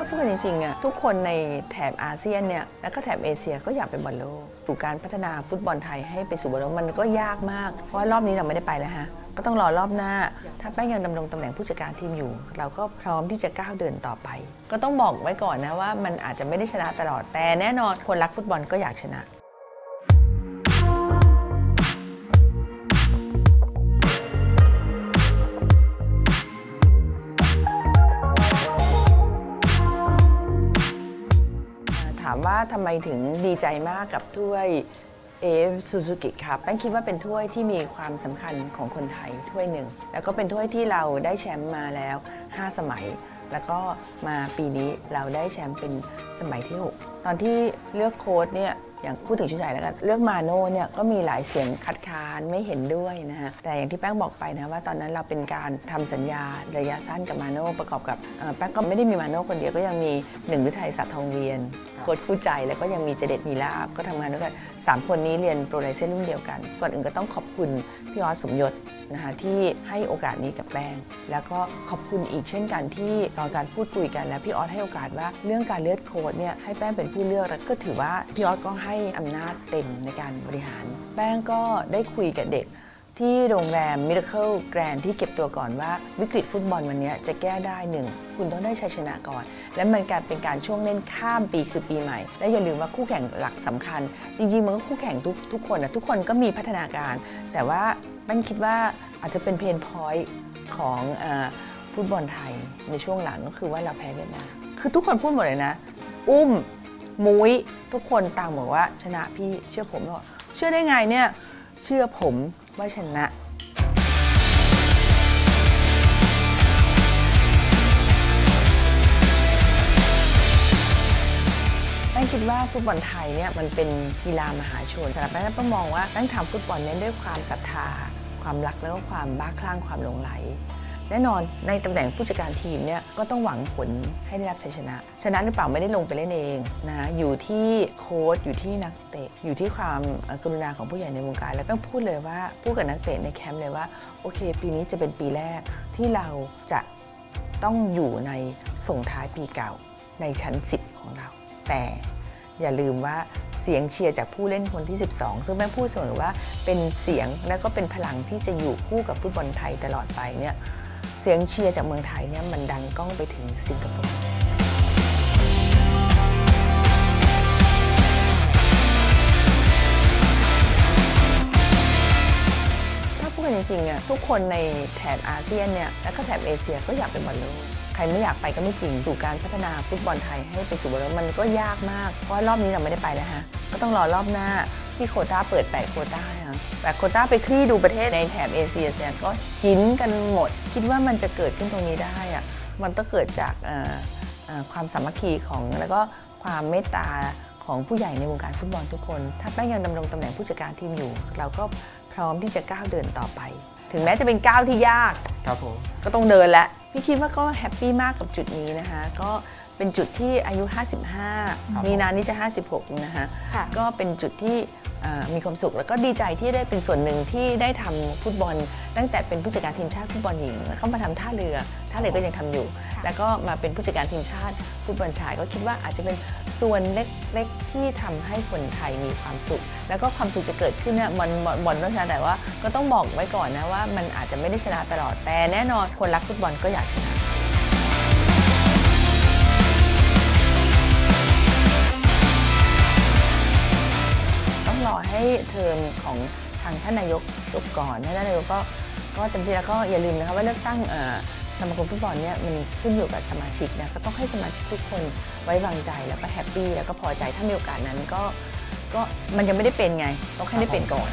ถ้าพูดกันจริงๆอะทุกคนในแถบอาเซียนเนี่ยแล้วก็แถบเอเชียก็อยากเป็นบอลโลกสู่การพัฒนาฟุตบอลไทยให้ไปสู่บอลโลกมันก็ยากมาก เพราะว่ารอบนี้เราไม่ได้ไปแล้วฮะก็ต้องรอรอบหน้า ถ้าแป้งยังดำรงตำแหน่งผู้จัดการทีมอยู่ เราก็พร้อมที่จะก้าวเดินต่อไป ก็ต้องบอกไว้ก่อนนะว่ามันอาจจะไม่ได้ชนะตลอดแต่แน่นอนคนรักฟุตบอลก็อยากชนะามว่าทำไมถึงดีใจมากกับถ้วยเอฟซูซูกิครับแป้งคิดว่าเป็นถ้วยที่มีความสำคัญของคนไทยถ้วยหนึ่ง แล้วก็เป็นถ้วยที่เราได้แชมป์มาแล้ว 5 สมัย แล้วก็มาปีนี้เราได้แชมป์เป็นสมัยที่ 6 ตอนที่เลือกโค้ดเนี่ย อย่างพูดถึงชุดใหญ่แล้วกันเลือกมาโน่เนี่ยก็มีหลายเสียงคัดค้านไม่เห็นด้วยนะฮะแต่อย่างที่แป้งบอกไปนะว่าตอนนั้นเราเป็นการทำสัญญาระยะสั้นกับมาโน่ประกอบกับเอ่อแป้งก็ไม่ได้มีมาโน่คนเดียวก็ยังมีหนึ่งฤทัยศักดิ์ทองเวียนโค้ชคู่ใจแล้วก็ยังมีเจเด็ดมีลาบก็ทำงานด้วยกัน3 คนนี้เรียนโปรไลเซนรุ่นเดียวกัน ก่อนอื่นก็ต้องขอบคุณพี่ออสสมยศนะคะที่ให้โอกาสนี้กับแป้งแล้วก็ขอบคุณอีกเช่นกันที่ตอนการพูดคุยกันแล้วพี่ออสให้โอกาสว่าเรื่องการเลือกโค้ชเนี่ยให้แป้งเป็นผู้เลือกแล้วก็ถือว่าพี่ออสก็ใให้อำนาจเต็มในการบริหาร แป้งก็ได้คุยกับเด็ก ที่โรงแรม Miracle Grand ที่เก็บตัวก่อนว่าวิกฤตฟุตบอลวันนี้จะแก้ได้หนึ่งคุณต้องได้ชัยชนะก่อน และมันการเป็นการช่วงเล่นข้ามปีคือปีใหม่ และอย่าลืมว่าคู่แข่งหลักสำคัญ จริงๆมันก็คู่แข่งทุกทุกคนนะทุกคนก็มีพัฒนาการ แต่ว่าแป้งคิดว่าอาจจะเป็นเพนพอยต์ของอฟุตบอลไทยในช่วงหลังก็คือว่าเราแพ้เวียดนามคือทุกคนพูดหมดเลยนะ อุ้ม มุ้ยทุกคนต่างบอกว่าชนะพี่เชื่อผมหรอเชื่อได้ไงเนี่ยเชื่อผมว่าชนะแป้งคิดว่าฟุตบอลไทยเนี่ยมันเป็นกีฬามหาชนสำหรับแป้งแป้งมองว่าแป้งทำฟุตบอลเนี้ด้วยความศรัทธา ความรักแล้วก็ความบ้าคลั่งความหลงไหล แน่นอนในตำแหน่งผู้จัดการทีมเนี่ยก็ต้องหวังผลให้ได้รับชัยชนะ ชนะหรือเปล่าไม่ได้ลงไปเล่นเองนะอยู่ที่โค้ชอยู่ที่นักเตะ อยู่ที่ความกรุณาของผู้ใหญ่ในวงการ แล้วก็พูดเลยว่าพูดกับนักเตะในแคมป์เลยว่าโอเค ปีนี้จะเป็นปีแรกที่เราจะต้องอยู่ในส่งท้ายปีเก่าในชั้น 10 ของเรา แต่อย่าลืมว่าเสียงเชียร์จากผู้เล่นคนที่ 12 ซึ่งแม่พูดเสมอว่าเป็นเสียงและก็เป็นพลังที่จะอยู่คู่กับฟุตบอลไทยตลอดไปเนี่ย เสียงเชียร์จากเมืองไทยเนี่ยมันดังก้องไปถึงสิงคโปร์ถ้าพูดกันจริงๆอะทุกคนในแถบอาเซียนเนี่ยแล้วก็แถบเอเชียก็อยากเป็นบอลโลกใครไม่อยากไปก็ไม่จริงสู่การพัฒนาฟุตบอลไทยให้ไปสู่บอลโลกมันก็ยากมาก เพราะว่ารอบนี้เราไม่ได้ไปแล้วฮะก็ต้องรอรอบหน้า ที่โควต้าเปิดแปดโควต้าฮะแปดโควต้าไปคลี่ดูประเทศในแถบเอเชียเนี่ยก็หินกันหมด คิดว่ามันจะเกิดขึ้นตรงนี้ได้อะมันต้องเกิดจากเอ่อเอ่อความสามัคคีของแล้วก็ความเมตตาของผู้ใหญ่ในวงการฟุตบอลทุกคน ถ้าแป้งยังดำรงตำแหน่งผู้จัดการทีมอยู่ เราก็พร้อมที่จะก้าวเดินต่อไป ถึงแม้จะเป็นก้าวที่ยาก ครับผม ก็ต้องเดินแล้ว พี่คิดว่าก็แฮปปี้มากกับจุดนี้นะคะ ก็ เป็นจุดที่อายุ 55 มีนานี้จะ 56 นะคะค่ะก็เป็นจุดที่เอ่อมีความสุขแล้วก็ดีใจที่ได้เป็นส่วนหนึ่งที่ได้ทำฟุตบอล ตั้งแต่เป็นผู้จัดการทีมชาติฟุตบอลหญิงแล้วก็มาทำท่าเรือท่าเรือก็ยังทำอยู่ แล้วก็มาเป็นผู้จัดการทีมชาติฟุตบอลชาย ก็คิดว่าอาจจะเป็นส่วนเล็กๆที่ทำให้คนไทยมีความสุข แล้วก็ความสุขจะเกิดขึ้นเนี่ยบอลบอลบอลต้องชนะแต่ว่าก็ต้องบอกไว้ก่อนนะว่ามันอาจจะไม่ได้ชนะตลอดแต่แน่นอนคนรักฟุตบอลก็อยากชนะ ให้เทอมของทางท่านนายกจบก่อนท่านนายกก็ก็เต็มที่แล้วก็อย่าลืมนะคะว่าเลือกตั้งสมาคมฟุตบอลเนี่ยมันขึ้นอยู่กับสมาชิกนะก็ต้องให้สมาชิกทุกคนไว้วางใจแล้วก็แฮปปี้แล้วก็พอใจถ้ามีโอกาสนั้นก็ก็มันยังไม่ได้เป็นไงต้องให้ได้เป็นก่อน